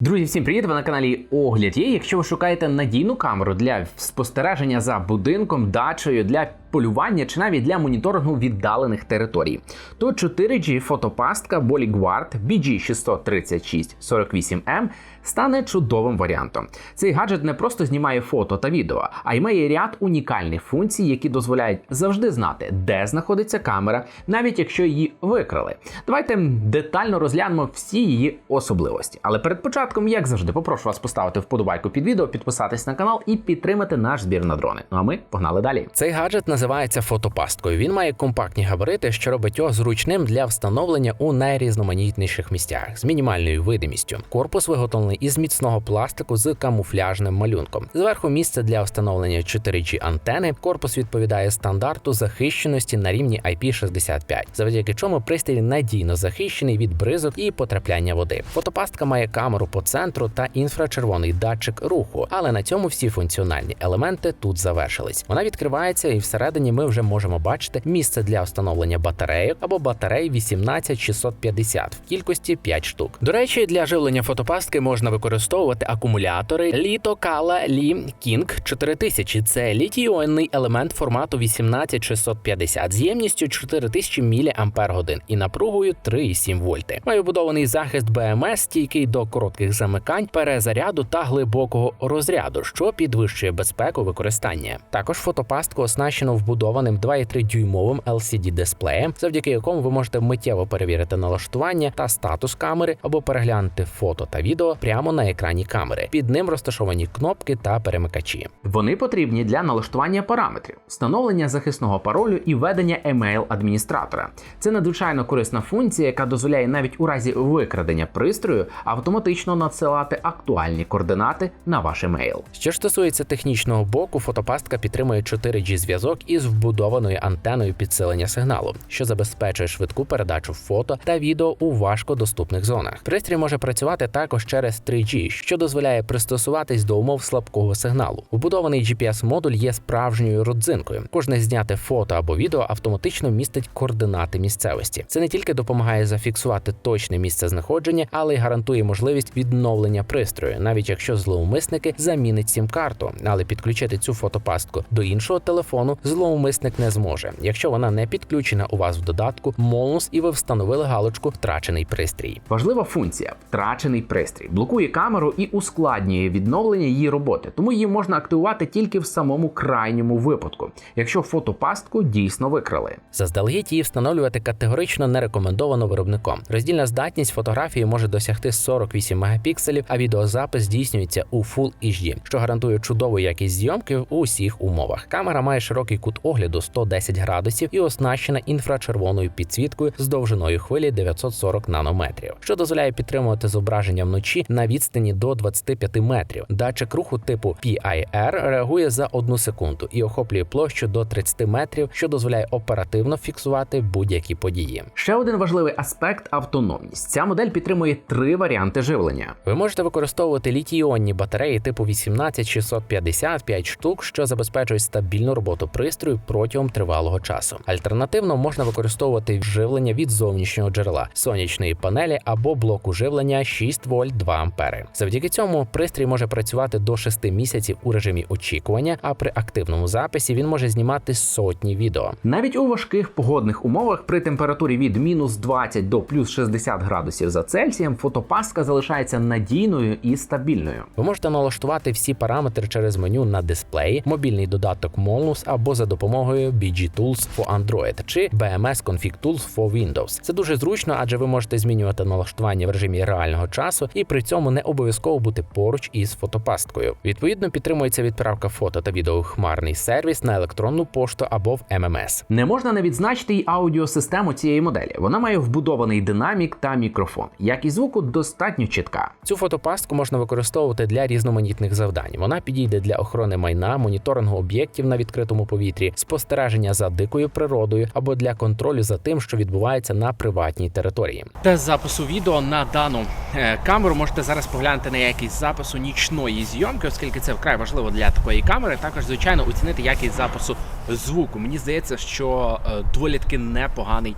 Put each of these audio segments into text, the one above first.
Друзі, всім привіт! Ви на каналі Огляд є. Якщо ви шукаєте надійну камеру для спостереження за будинком, дачею, для полювання чи навіть для моніторингу віддалених територій, то 4G фотопастка Boliguard BG63648M стане чудовим варіантом. Цей гаджет не просто знімає фото та відео, а й має ряд унікальних функцій, які дозволяють завжди знати, де знаходиться камера, навіть якщо її викрали. Давайте детально розглянемо всі її особливості. Але перед початком, як завжди, попрошу вас поставити вподобайку під відео, підписатись на канал і підтримати наш збір на дрони. Ну а ми погнали далі. Цей гаджет називається фотопасткою. Він має компактні габарити, що робить його зручним для встановлення у найрізноманітніших місцях з мінімальною видимістю. Корпус виготовлений із міцного пластику з камуфляжним малюнком. Зверху місце для встановлення 4G антени. Корпус відповідає стандарту захищеності на рівні IP65, завдяки чому пристрій надійно захищений від бризок і потрапляння води. Фотопастка має камеру по центру та інфрачервоний датчик руху, але на цьому всі функціональні елементи тут завершились. Вона відкривається, і всередині ми вже можемо бачити місце для встановлення батарейок або батарей 18650 в кількості 5 штук. До речі, для живлення фотопастки можна використовувати акумулятори Lito Kala Li King 4000. Це літій-іонний елемент формату 18650 з ємністю 4000 мАч і напругою 3,7 вольти. Має вбудований захист БМС, стійкий до коротких замикань, перезаряду та глибокого розряду, що підвищує безпеку використання. Також фотопастку оснащено вбудованим 2,3 дюймовим LCD дисплеєм, завдяки якому ви можете миттєво перевірити налаштування та статус камери або переглянути фото та відео прямо на екрані камери. Під ним розташовані кнопки та перемикачі. Вони потрібні для налаштування параметрів, встановлення захисного паролю і ведення емейл адміністратора. Це надзвичайно корисна функція, яка дозволяє навіть у разі викрадення пристрою автоматично надсилати актуальні координати на ваш емейл. Що ж стосується технічного боку, фотопастка підтримує 4G зв'язок із вбудованою антеною підсилення сигналу, що забезпечує швидку передачу фото та відео у важкодоступних зонах. Пристрій може працювати також через 3G, що дозволяє пристосуватись до умов слабкого сигналу. Вбудований GPS-модуль є справжньою родзинкою. Кожне зняте фото або відео автоматично містить координати місцевості. Це не тільки допомагає зафіксувати точне місце знаходження, але й гарантує можливість відновлення пристрою, навіть якщо зловмисники замінить сім-карту, але підключити цю фотопастку до іншого телефону зловмисник не зможе, якщо вона не підключена у вас в додатку Молнус і ви встановили галочку Втрачений пристрій. Важлива функція втрачений пристрій блокує камеру і ускладнює відновлення її роботи, тому її можна активувати тільки в самому крайньому випадку, якщо фотопастку дійсно викрали. Заздалегідь її встановлювати категорично не рекомендовано виробником. Роздільна здатність фотографії може досягти 48 мегапікселів, а відеозапис здійснюється у Full HD, що гарантує чудову якість зйомки в усіх умовах. Камера має широкий кут огляду 110 градусів і оснащена інфрачервоною підсвіткою з довжиною хвилі 940 нанометрів, що дозволяє підтримувати зображення вночі на відстані до 25 метрів. Датчик руху типу PIR реагує за одну секунду і охоплює площу до 30 метрів, що дозволяє оперативно фіксувати будь-які події. Ще один важливий аспект автономність. Ця модель підтримує три варіанти живлення. Ви можете використовувати літій-іонні батареї типу 18655 штук, що забезпечують стабільну роботу пристрою протягом тривалого часу. Альтернативно можна використовувати живлення від зовнішнього джерела сонячної панелі або блоку живлення 6 вольт 2 ампери. Завдяки цьому пристрій може працювати до 6 місяців у режимі очікування, а при активному записі він може знімати сотні відео. Навіть у важких погодних умовах при температурі від мінус 20 до плюс 60 градусів за Цельсієм фотопастка залишається надійною і стабільною. Ви можете налаштувати всі параметри через меню на дисплеї, мобільний додаток Molnus або за допомогою BG Tools for Android чи BMS Config Tools for Windows. Це дуже зручно, адже ви можете змінювати налаштування в режимі реального часу і при цьому не обов'язково бути поруч із фотопасткою. Відповідно, підтримується відправка фото та відео в хмарний сервіс на електронну пошту або в ММС. Не можна не відзначити й аудіосистему цієї моделі. Вона має вбудований динамік та мікрофон. Якість звуку достатньо чітка. Цю фотопастку можна використовувати для різноманітних завдань. Вона підійде для охорони майна, моніторингу об'єктів на відкритому повітрі, спостереження за дикою природою або для контролю за тим, що відбувається на приватній території. Тест запису відео на дану е, камеру можете зараз поглянути на якість запису нічної зйомки, оскільки це вкрай важливо для такої камери. Також, звичайно, оцінити якість запису звуку. Мені здається, що е, доволі таки непоганий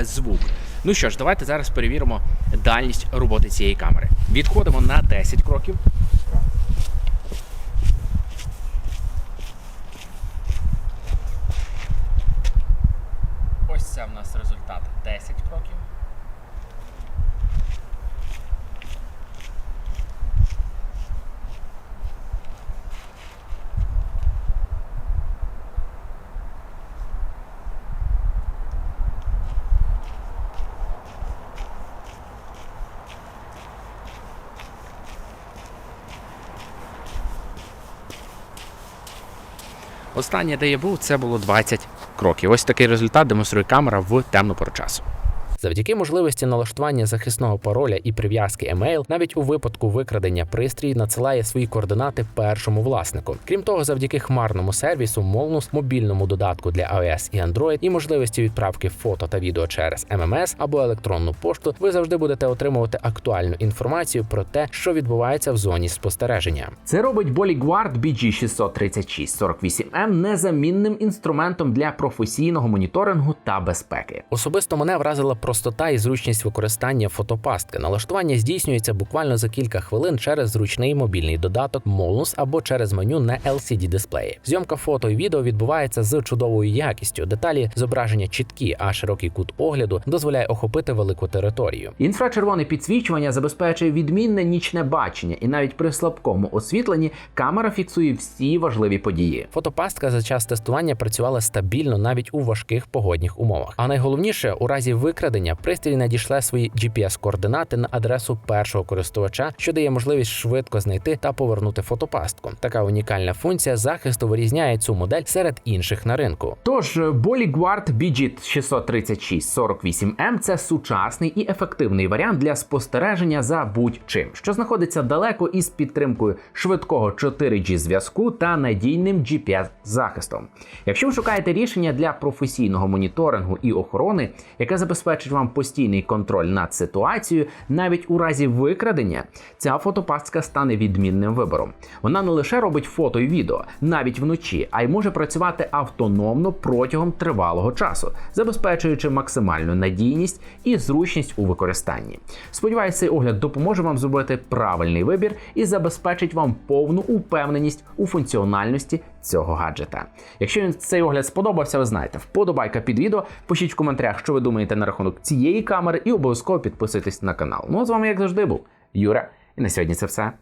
е, звук. Ну що ж, давайте зараз перевіримо дальність роботи цієї камери. Відходимо на 10 кроків. Ось це в нас результат 10 кроків. Останнє, де я був, це було 20 кроків. Ось такий результат демонструє камера в темну пору часу. Завдяки можливості налаштування захисного пароля і прив'язки емейл, навіть у випадку викрадення пристрій надсилає свої координати першому власнику. Крім того, завдяки хмарному сервісу Molnus, мобільному додатку для iOS і Android і можливості відправки фото та відео через MMS або електронну пошту, ви завжди будете отримувати актуальну інформацію про те, що відбувається в зоні спостереження. Це робить BodyGuard BG63648M незамінним інструментом для професійного моніторингу та безпеки. Особисто мене вразила простота і зручність використання фотопастки. Налаштування здійснюється буквально за кілька хвилин через зручний мобільний додаток Molnus або через меню на LCD дисплеї. Зйомка фото і відео відбувається з чудовою якістю. Деталі зображення чіткі, а широкий кут огляду дозволяє охопити велику територію. Інфрачервоне підсвічування забезпечує відмінне нічне бачення, і навіть при слабкому освітленні камера фіксує всі важливі події. Фотопастка за час тестування працювала стабільно навіть у важких погодних умовах. А найголовніше, у разі викрадення пристрій надішле свої GPS-координати на адресу першого користувача, що дає можливість швидко знайти та повернути фотопастку. Така унікальна функція захисту вирізняє цю модель серед інших на ринку. Тож BodyGuard BG63648M – це сучасний і ефективний варіант для спостереження за будь-чим, що знаходиться далеко із підтримкою швидкого 4G зв'язку та надійним GPS захистом. Якщо ви шукаєте рішення для професійного моніторингу і охорони, яке забезпечить вам постійний контроль над ситуацією, навіть у разі викрадення, ця фотопастка стане відмінним вибором. Вона не лише робить фото і відео навіть вночі, а й може працювати автономно протягом тривалого часу, забезпечуючи максимальну надійність і зручність у використанні. Сподіваюся, цей огляд допоможе вам зробити правильний вибір і забезпечить вам повну упевненість у функціональності цього гаджета. Якщо цей огляд сподобався, ви знаєте, вподобайка під відео, пишіть в коментарях, що ви думаєте на рахунок цієї камери, і обов'язково підписуйтесь на канал. Ну а з вами, як завжди, був Юра, і на сьогодні це все.